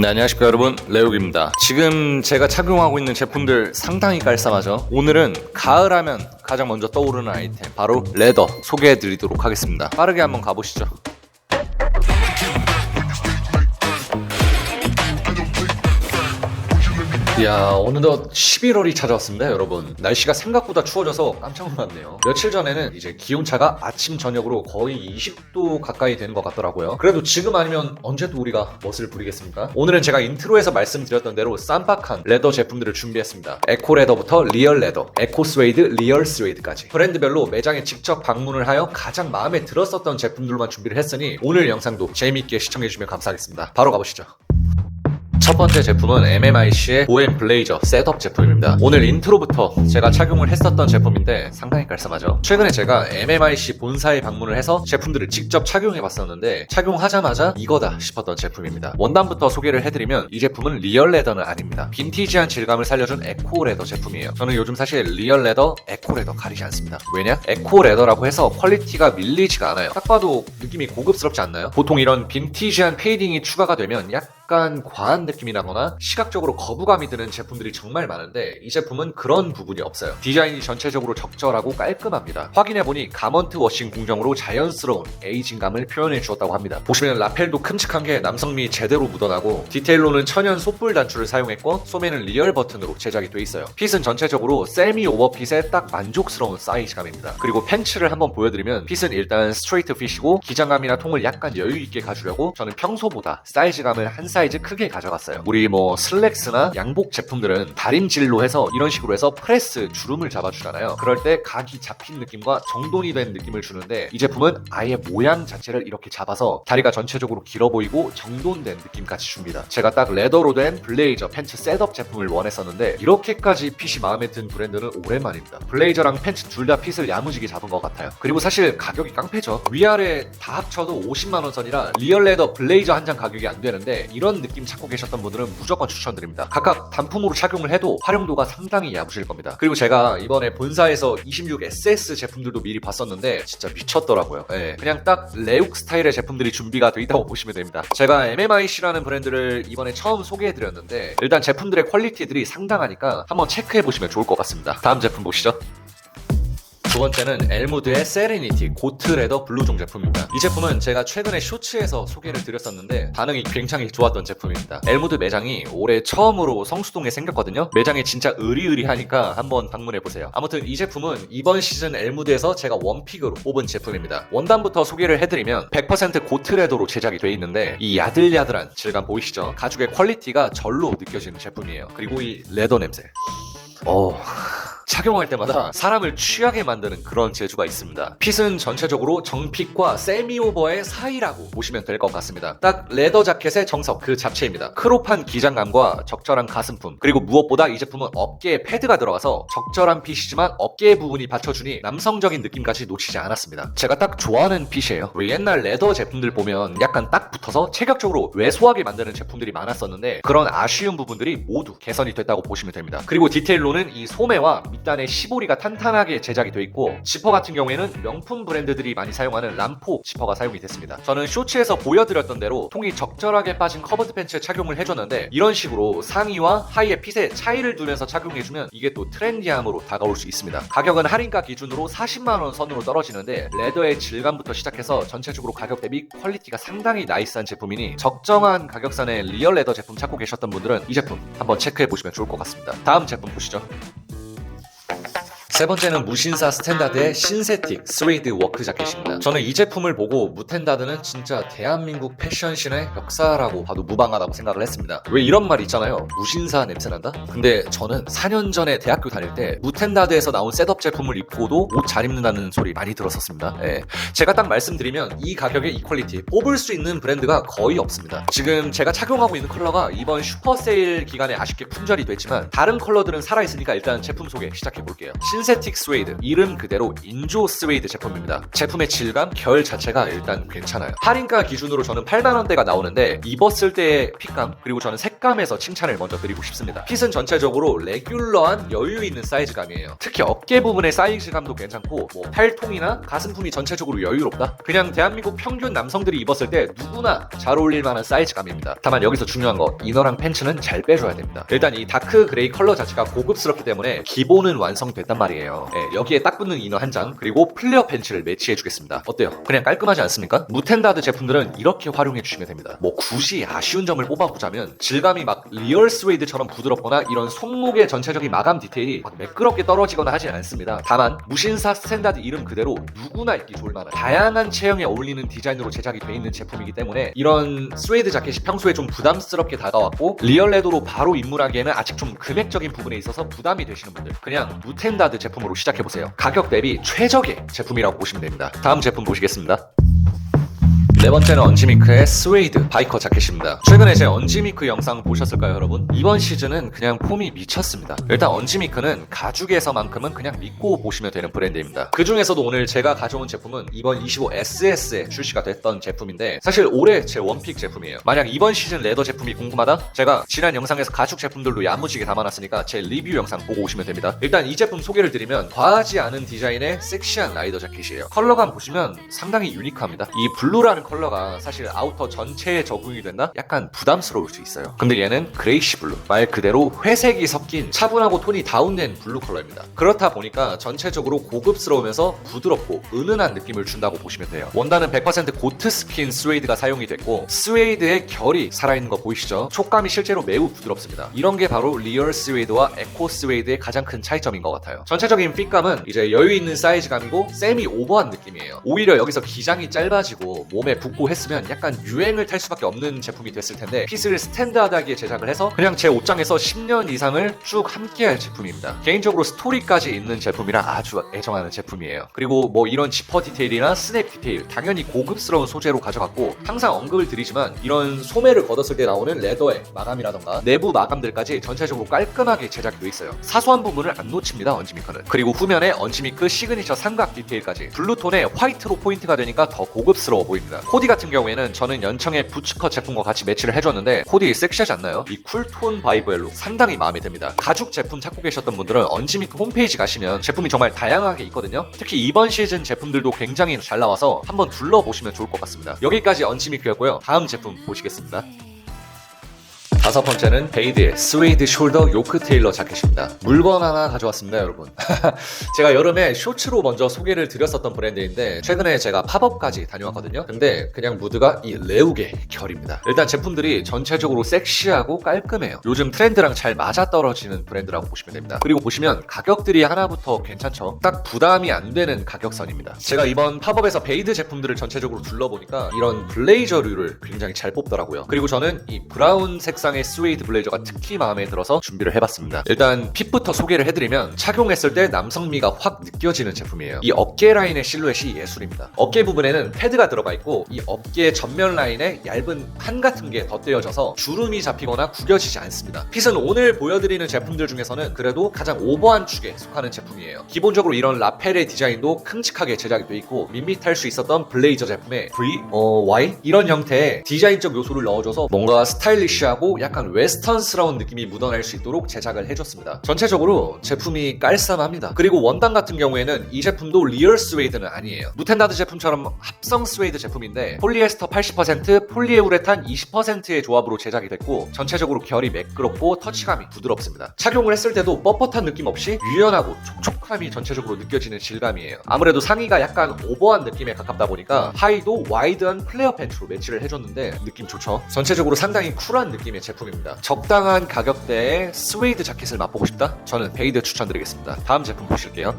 네, 안녕하십니까 여러분. 레옥입니다. 지금 제가 착용하고 있는 제품들 상당히 깔쌈하죠? 오늘은 가을하면 가장 먼저 떠오르는 아이템 바로 레더 소개해 드리도록 하겠습니다. 빠르게 한번 가보시죠 야 어느덧 11월이 찾아왔습니다 여러분. 날씨가 생각보다 추워져서 깜짝 놀랐네요. 며칠 전에는 이제 기온차가 아침 저녁으로 거의 20도 가까이 되는 것 같더라고요. 그래도 지금 아니면 언제 또 우리가 멋을 부리겠습니까? 오늘은 제가 인트로에서 말씀드렸던 대로 쌈박한 레더 제품들을 준비했습니다. 에코 레더부터 리얼 레더 에코 스웨이드 리얼 스웨이드까지. 브랜드별로 매장에 직접 방문을 하여 가장 마음에 들었었던 제품들만 준비를 했으니 오늘 영상도 재미있게 시청해주시면 감사하겠습니다. 바로 가보시죠 첫 번째 제품은 MMIC의 보엠 블레이저 셋업 제품입니다. 오늘 인트로부터 제가 착용을 했었던 제품인데 상당히 깔쌈하죠. 최근에 제가 MMIC 본사에 방문을 해서 제품들을 직접 착용해 봤었는데 착용하자마자 이거다 싶었던 제품입니다. 원단부터 소개를 해드리면 이 제품은 리얼 레더는 아닙니다. 빈티지한 질감을 살려준 에코 레더 제품이에요. 저는 요즘 사실 리얼 레더, 에코 레더 가리지 않습니다. 왜냐? 에코 레더라고 해서 퀄리티가 밀리지가 않아요. 딱 봐도 느낌이 고급스럽지 않나요? 보통 이런 빈티지한 페이딩이 추가가 되면 약 약간 과한 느낌이라거나 시각적으로 거부감이 드는 제품들이 정말 많은데 이 제품은 그런 부분이 없어요. 디자인이 전체적으로 적절하고 깔끔합니다. 확인해보니 가먼트 워싱 공정으로 자연스러운 에이징감을 표현해 주었다고 합니다. 보시면 라펠도 큼직한 게 남성미 제대로 묻어나고 디테일로는 천연 솥불 단추를 사용했고 소매는 리얼 버튼으로 제작이 돼 있어요. 핏은 전체적으로 세미 오버핏에 딱 만족스러운 사이즈감입니다. 그리고 팬츠를 한번 보여드리면 핏은 일단 스트레이트 핏이고 기장감이나 통을 약간 여유 있게 가주려고 저는 평소보다 사이즈감을 한 사이즈 크게 가져갔어요. 우리 뭐 슬랙스나 양복 제품들은 다림질로 해서 이런 식으로 해서 프레스 주름을 잡아주잖아요. 그럴 때 각이 잡힌 느낌과 정돈이 된 느낌을 주는데 이 제품은 아예 모양 자체를 이렇게 잡아서 다리가 전체적으로 길어 보이고 정돈된 느낌까지 줍니다. 제가 딱 레더로 된 블레이저 팬츠 셋업 제품을 원했었는데 이렇게까지 핏이 마음에 든 브랜드는 오랜만입니다. 블레이저랑 팬츠 둘 다 핏을 야무지게 잡은 것 같아요. 그리고 사실 가격이 깡패죠. 위아래 다 합쳐도 50만 원 선이라 리얼 레더 블레이저 한 장 가격이 안 되는데 이런 느낌 찾고 계셨던 분들은 무조건 추천드립니다. 각각 단품으로 착용을 해도 활용도가 상당히 야무질 겁니다. 그리고 제가 이번에 본사에서 26SS 제품들도 미리 봤었는데 진짜 미쳤더라고요. 예, 그냥 딱 레욱 스타일의 제품들이 준비가 돼 있다고 보시면 됩니다. 제가 MMIC라는 브랜드를 이번에 처음 소개해드렸는데 일단 제품들의 퀄리티들이 상당하니까 한번 체크해 보시면 좋을 것 같습니다. 다음 제품 보시죠. 두 번째는 엘무드의 세레니티 고트 레더 블루종 제품입니다. 이 제품은 제가 최근에 쇼츠에서 소개를 드렸었는데 반응이 굉장히 좋았던 제품입니다. 엘무드 매장이 올해 처음으로 성수동에 생겼거든요. 매장이 진짜 으리으리하니까 한번 방문해 보세요. 아무튼 이 제품은 이번 시즌 엘무드에서 제가 원픽으로 뽑은 제품입니다. 원단부터 소개를 해드리면 100% 고트 레더로 제작이 돼 있는데 이 야들야들한 질감 보이시죠? 가죽의 퀄리티가 절로 느껴지는 제품이에요. 그리고 이 레더 냄새. 어. 착용할 때마다 사람을 취하게 만드는 그런 재주가 있습니다. 핏은 전체적으로 정핏과 세미오버의 사이라고 보시면 될 것 같습니다. 딱 레더 자켓의 정석 그 자체입니다. 크롭한 기장감과 적절한 가슴품 그리고 무엇보다 이 제품은 어깨에 패드가 들어가서 적절한 핏이지만 어깨 부분이 받쳐주니 남성적인 느낌까지 놓치지 않았습니다. 제가 딱 좋아하는 핏이에요. 왜 옛날 레더 제품들 보면 약간 딱 붙어서 체격적으로 왜소하게 만드는 제품들이 많았었는데 그런 아쉬운 부분들이 모두 개선이 됐다고 보시면 됩니다. 그리고 디테일로는 이 소매와 밑단의 시보리가 탄탄하게 제작이 되어 있고 지퍼 같은 경우에는 명품 브랜드들이 많이 사용하는 람포 지퍼가 사용이 됐습니다. 저는 쇼츠에서 보여드렸던 대로 통이 적절하게 빠진 커버드 팬츠 착용을 해줬는데 이런 식으로 상의와 하의의 핏에 차이를 두면서 착용해주면 이게 또 트렌디함으로 다가올 수 있습니다. 가격은 할인가 기준으로 40만원 선으로 떨어지는데 레더의 질감부터 시작해서 전체적으로 가격 대비 퀄리티가 상당히 나이스한 제품이니 적정한 가격선의 리얼 레더 제품 찾고 계셨던 분들은 이 제품 한번 체크해 보시면 좋을 것 같습니다. 다음 제품 보시죠. 세 번째는 무신사 스탠다드의 신세틱 스웨이드 워크 자켓입니다. 저는 이 제품을 보고 무텐다드는 진짜 대한민국 패션신의 역사라고 봐도 무방하다고 생각을 했습니다. 왜 이런 말 있잖아요. 무신사 냄새난다? 근데 저는 4년 전에 대학교 다닐 때 무텐다드에서 나온 셋업 제품을 입고도 옷 잘 입는다는 소리 많이 들었었습니다. 예. 제가 딱 말씀드리면 이 가격의 이 퀄리티 뽑을 수 있는 브랜드가 거의 없습니다. 지금 제가 착용하고 있는 컬러가 이번 슈퍼 세일 기간에 아쉽게 품절이 됐지만 다른 컬러들은 살아있으니까 일단 제품 소개 시작해 볼게요. 신 세틱 스웨이드 이름 그대로 인조 스웨이드 제품입니다. 제품의 질감, 결 자체가 일단 괜찮아요. 할인가 기준으로 저는 8만 원대가 나오는데 입었을 때의 핏감 그리고 저는 색감에서 칭찬을 먼저 드리고 싶습니다. 핏은 전체적으로 레귤러한 여유 있는 사이즈감이에요. 특히 어깨 부분의 사이즈감도 괜찮고 뭐 팔통이나 가슴품이 전체적으로 여유롭다. 그냥 대한민국 평균 남성들이 입었을 때 누구나 잘 어울릴 만한 사이즈감입니다. 다만 여기서 중요한 거 이너랑 팬츠는 잘 빼줘야 됩니다. 일단 이 다크 그레이 컬러 자체가 고급스럽기 때문에 기본은 완성됐단 말이에요. 예, 여기에 딱 붙는 이너 한 장 그리고 플레어 팬츠를 매치해 주겠습니다. 어때요? 그냥 깔끔하지 않습니까? 무텐다드 제품들은 이렇게 활용해 주시면 됩니다. 뭐 굳이 아쉬운 점을 뽑아보자면 질감이 막 리얼 스웨이드처럼 부드럽거나 이런 손목의 전체적인 마감 디테일이 막 매끄럽게 떨어지거나 하진 않습니다. 다만 무신사 스탠다드 이름 그대로 누구나 입기 좋을 만한 다양한 체형에 어울리는 디자인으로 제작이 돼 있는 제품이기 때문에 이런 스웨이드 자켓이 평소에 좀 부담스럽게 다가왔고 리얼 레더로 바로 입문하기에는 아직 좀 금액적인 부분에 있어서 부담이 되시는 분들 그냥 무텐다드 제품으로 시작해보세요. 가격 대비 최적의 제품이라고 보시면 됩니다. 다음 제품 보시겠습니다. 네 번째는 언지미크의 스웨이드 바이커 자켓입니다. 최근에 제 언지미크 영상 보셨을까요, 여러분? 이번 시즌은 그냥 폼이 미쳤습니다. 일단 언지미크는 가죽에서만큼은 그냥 믿고 보시면 되는 브랜드입니다. 그 중에서도 오늘 제가 가져온 제품은 이번 25SS에 출시가 됐던 제품인데 사실 올해 제 원픽 제품이에요. 만약 이번 시즌 레더 제품이 궁금하다? 제가 지난 영상에서 가죽 제품들도 야무지게 담아놨으니까 제 리뷰 영상 보고 오시면 됩니다. 일단 이 제품 소개를 드리면 과하지 않은 디자인의 섹시한 라이더 자켓이에요. 컬러감 보시면 상당히 유니크합니다. 이 블루라는 컬러 가 사실 아우터 전체에 적응이 된다? 약간 부담스러울 수 있어요. 근데 얘는 그레이시 블루. 말 그대로 회색이 섞인 차분하고 톤이 다운된 블루 컬러입니다. 그렇다 보니까 전체적으로 고급스러우면서 부드럽고 은은한 느낌을 준다고 보시면 돼요. 원단은 100% 고트 스킨 스웨이드가 사용이 됐고 스웨이드의 결이 살아있는 거 보이시죠? 촉감이 실제로 매우 부드럽습니다. 이런 게 바로 리얼 스웨이드와 에코 스웨이드의 가장 큰 차이점인 것 같아요. 전체적인 핏감은 이제 여유 있는 사이즈감이고 세미 오버한 느낌이에요. 오히려 여기서 기장이 짧아지고 몸에 붙고 했으면 약간 유행을 탈 수밖에 없는 제품이 됐을 텐데 핏을 스탠다드하게 제작을 해서 그냥 제 옷장에서 10년 이상을 쭉 함께할 제품입니다. 개인적으로 스토리까지 있는 제품이라 아주 애정하는 제품이에요. 그리고 뭐 이런 지퍼 디테일이나 스냅 디테일 당연히 고급스러운 소재로 가져갔고 항상 언급을 드리지만 이런 소매를 걷었을 때 나오는 레더의 마감이라던가 내부 마감들까지 전체적으로 깔끔하게 제작이 돼 있어요. 사소한 부분을 안 놓칩니다 언지미크는. 그리고 후면에 언지미크 시그니처 삼각 디테일까지 블루톤의 화이트로 포인트가 되니까 더 고급스러워 보입니다. 코디 같은 경우에는 저는 연청의 부츠컷 제품과 같이 매치를 해줬는데 코디 섹시하지 않나요? 이 쿨톤 바이브의 룩 상당히 마음에 듭니다. 가죽 제품 찾고 계셨던 분들은 언지미크 홈페이지 가시면 제품이 정말 다양하게 있거든요. 특히 이번 시즌 제품들도 굉장히 잘 나와서 한번 둘러보시면 좋을 것 같습니다. 여기까지 언지미크였고요. 다음 제품 보시겠습니다. 다섯 번째는 베이드의 스웨이드 숄더 요크 테일러 자켓입니다. 물건 하나 가져왔습니다, 여러분. 제가 여름에 쇼츠로 먼저 소개를 드렸었던 브랜드인데 최근에 제가 팝업까지 다녀왔거든요. 근데 그냥 무드가 이 레우게 결입니다. 일단 제품들이 전체적으로 섹시하고 깔끔해요. 요즘 트렌드랑 잘 맞아떨어지는 브랜드라고 보시면 됩니다. 그리고 보시면 가격들이 하나부터 괜찮죠. 딱 부담이 안 되는 가격선입니다. 제가 이번 팝업에서 베이드 제품들을 전체적으로 둘러보니까 이런 블레이저류를 굉장히 잘 뽑더라고요. 그리고 저는 이 브라운 색상의 스웨이드 블레이저가 특히 마음에 들어서 준비를 해봤습니다. 일단 핏부터 소개를 해드리면 착용했을 때 남성미가 확 느껴지는 제품이에요. 이 어깨 라인의 실루엣이 예술입니다. 어깨 부분에는 패드가 들어가 있고 이 어깨 전면 라인에 얇은 판 같은 게 덧대어져서 주름이 잡히거나 구겨지지 않습니다. 핏은 오늘 보여드리는 제품들 중에서는 그래도 가장 오버한 축에 속하는 제품이에요. 기본적으로 이런 라펠의 디자인도 큼직하게 제작이 돼 있고 밋밋할 수 있었던 블레이저 제품에 V, 어, Y 이런 형태의 디자인적 요소를 넣어줘서 뭔가 스타일리시하고 약간 웨스턴스러운 느낌이 묻어날 수 있도록 제작을 해줬습니다. 전체적으로 제품이 깔쌈합니다. 그리고 원단 같은 경우에는 이 제품도 리얼 스웨이드는 아니에요. 무텐다드 제품처럼 합성 스웨이드 제품인데 폴리에스터 80%, 폴리에우레탄 20%의 조합으로 제작이 됐고 전체적으로 결이 매끄럽고 터치감이 부드럽습니다. 착용을 했을 때도 뻣뻣한 느낌 없이 유연하고 촉촉함이 전체적으로 느껴지는 질감이에요. 아무래도 상의가 약간 오버한 느낌에 가깝다 보니까 하의도 와이드한 플레어 팬츠로 매치를 해줬는데 느낌 좋죠? 전체적으로 상당히 쿨한 느낌의 제품입니다. 적당한 가격대에 스웨이드 자켓을 맛보고 싶다? 저는 베이드 추천드리겠습니다. 다음 제품 보실게요.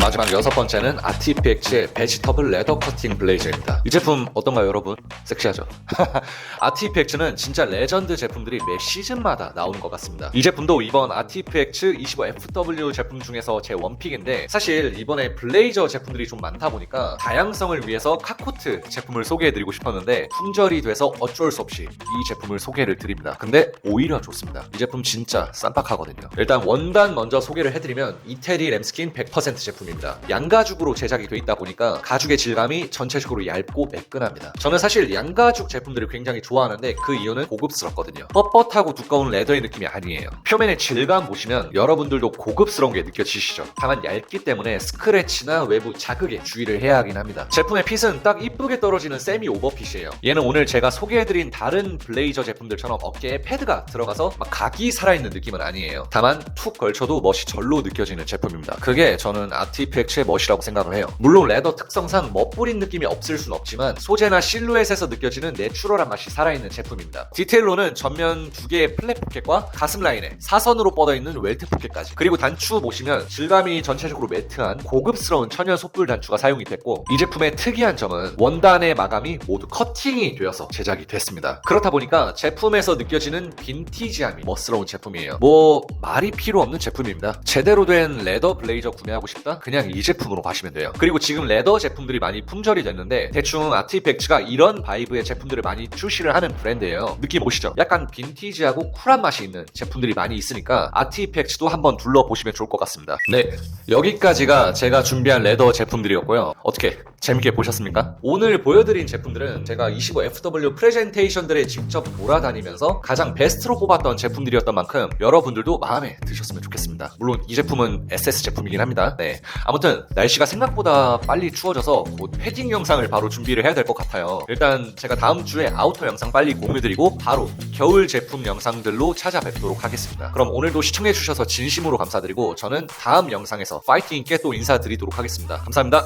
마지막 여섯 번째는 아티팩츠의 베지터블 레더 커팅 블레이저입니다. 이 제품 어떤가요, 여러분? 섹시하죠? 아티팩츠는 진짜 레전드 제품들이 매 시즌마다 나오는 것 같습니다. 이 제품도 이번 아티팩츠 25FW 제품 중에서 제 원픽인데 사실 이번에 블레이저 제품들이 좀 많다 보니까 다양성을 위해서 카코트 제품을 소개해드리고 싶었는데 품절이 돼서 어쩔 수 없이 이 제품을 소개를 드립니다. 근데 오히려 좋습니다. 이 제품 진짜 쌈박하거든요. 일단 원단 먼저 소개를 해드리면 이태리 램스킨 100% 제품 입니다. 양가죽으로 제작이 돼 있다 보니까 가죽의 질감이 전체적으로 얇고 매끈합니다. 저는 사실 양가죽 제품들을 굉장히 좋아하는데 그 이유는 고급스럽거든요. 뻣뻣하고 두꺼운 레더의 느낌이 아니에요. 표면의 질감 보시면 여러분들도 고급스러운 게 느껴지시죠? 다만 얇기 때문에 스크래치나 외부 자극에 주의를 해야 하긴 합니다. 제품의 핏은 딱 이쁘게 떨어지는 세미 오버핏이에요. 얘는 오늘 제가 소개해드린 다른 블레이저 제품들처럼 어깨에 패드가 들어가서 막 각이 살아있는 느낌은 아니에요. 다만 툭 걸쳐도 멋이 절로 느껴지는 제품입니다. 그게 저는 아티 팩츠의 멋이라고 생각을 해요. 물론 레더 특성상 멋부린 느낌이 없을 순 없지만 소재나 실루엣에서 느껴지는 내추럴한 맛이 살아있는 제품입니다. 디테일로는 전면 두 개의 플랫 포켓과 가슴 라인에 사선으로 뻗어있는 웰트 포켓까지 그리고 단추 보시면 질감이 전체적으로 매트한 고급스러운 천연 솥불 단추가 사용이 됐고 이 제품의 특이한 점은 원단의 마감이 모두 커팅이 되어서 제작이 됐습니다. 그렇다 보니까 제품에서 느껴지는 빈티지함이 멋스러운 제품이에요. 뭐 말이 필요 없는 제품입니다. 제대로 된 레더 블레이저 구매하고 싶다? 그냥 이 제품으로 가시면 돼요. 그리고 지금 레더 제품들이 많이 품절이 됐는데 대충 아티팩츠가 이런 바이브의 제품들을 많이 출시를 하는 브랜드예요. 느낌 오시죠? 약간 빈티지하고 쿨한 맛이 있는 제품들이 많이 있으니까 아티팩츠도 한번 둘러보시면 좋을 것 같습니다. 네, 여기까지가 제가 준비한 레더 제품들이었고요. 어떻게 재밌게 보셨습니까? 오늘 보여드린 제품들은 제가 25FW 프레젠테이션들에 직접 돌아다니면서 가장 베스트로 뽑았던 제품들이었던 만큼 여러분들도 마음에 드셨으면 좋겠습니다. 물론 이 제품은 SS 제품이긴 합니다. 네. 아무튼 날씨가 생각보다 빨리 추워져서 곧 패딩 영상을 바로 준비를 해야 될 것 같아요. 일단 제가 다음 주에 아우터 영상 빨리 공유드리고 바로 겨울 제품 영상들로 찾아뵙도록 하겠습니다. 그럼 오늘도 시청해주셔서 진심으로 감사드리고 저는 다음 영상에서 파이팅 있게 또 인사드리도록 하겠습니다. 감사합니다.